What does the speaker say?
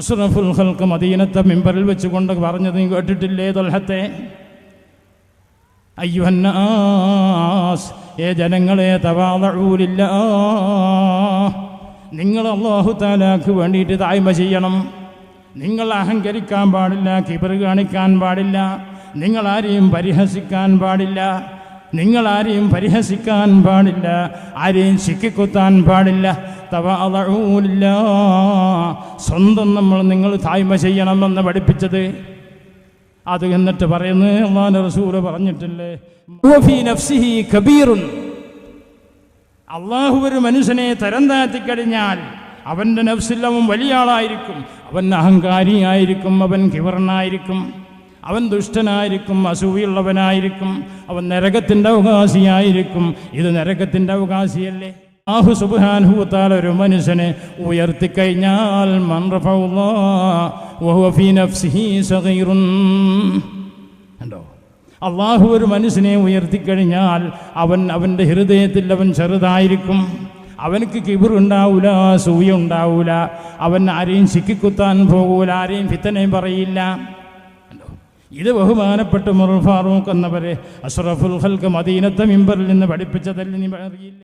അഷ്റഫുൽ ഖൽക്ക് മദീനത്തെ മിമ്പറിൽ വെച്ചുകൊണ്ട് പറഞ്ഞത് നീ കേട്ടിട്ടില്ലേ തൊൽഹത്തെ? അയ്യുഹന്നാസ് ഏ ജനങ്ങളെ തവാതൂലില്ല നിങ്ങൾ അള്ളാഹു താലാക്ക് വേണ്ടിയിട്ട് തായ്മ ചെയ്യണം. നിങ്ങൾ അഹങ്കരിക്കാൻ പാടില്ല കിബർ കാണിക്കാൻ പാടില്ല. നിങ്ങൾ ആരെയും പരിഹസിക്കാൻ പാടില്ല. നിങ്ങൾ ആരെയും പരിഹസിക്കാൻ പാടില്ല. ആരെയും ചിക്കിക്കുത്താൻ പാടില്ല. തവാതൂലില്ല സ്വന്തം നമ്മൾ നിങ്ങൾ തായ്മ ചെയ്യണമെന്ന് പഠിപ്പിച്ചത്? അത് എന്നിട്ട് പറയുന്നു പറഞ്ഞിട്ടില്ലേ? അള്ളാഹു ഒരു മനുഷ്യനെ തരം താഴ്ത്തിക്കഴിഞ്ഞാൽ അവന്റെ നഫ്സിൽ അവൻ വലിയ ആളായിരിക്കും അവൻ അഹങ്കാരിയായിരിക്കും അവൻ കിവർണായിരിക്കും അവൻ ദുഷ്ടനായിരിക്കും അസൂയുള്ളവനായിരിക്കും അവൻ നരകത്തിന്റെ അവകാശിയായിരിക്കും. ഇത് നരകത്തിന്റെ അവകാശിയല്ലേ? ആഹു സുബാൻഹുത്താൽ ഒരു മനുഷ്യനെ ഉയർത്തിക്കഴിഞ്ഞാൽ ഉണ്ടോ അള്ളാഹു ഒരു മനുഷ്യനെ ഉയർത്തിക്കഴിഞ്ഞാൽ അവൻ അവന്റെ ഹൃദയത്തിൽ അവൻ ചെറുതായിരിക്കും. അവനക്ക് കിബിറുണ്ടാവൂല സൂയ ഉണ്ടാവൂല. അവൻ ആരെയും ചിക്കിക്കുത്താൻ പോകൂല ആരെയും ഫിത്തനെയും പറയില്ല? ഇത് ബഹുമാനപ്പെട്ട് മുറൽ ഫാറൂഖ് എന്നവരെ അഷ്റഫുൽ ഹൽക്ക് മദീനത്തെ മിമ്പറിൽ നിന്ന് പഠിപ്പിച്ചതല്ല നീ അറിയില്ല.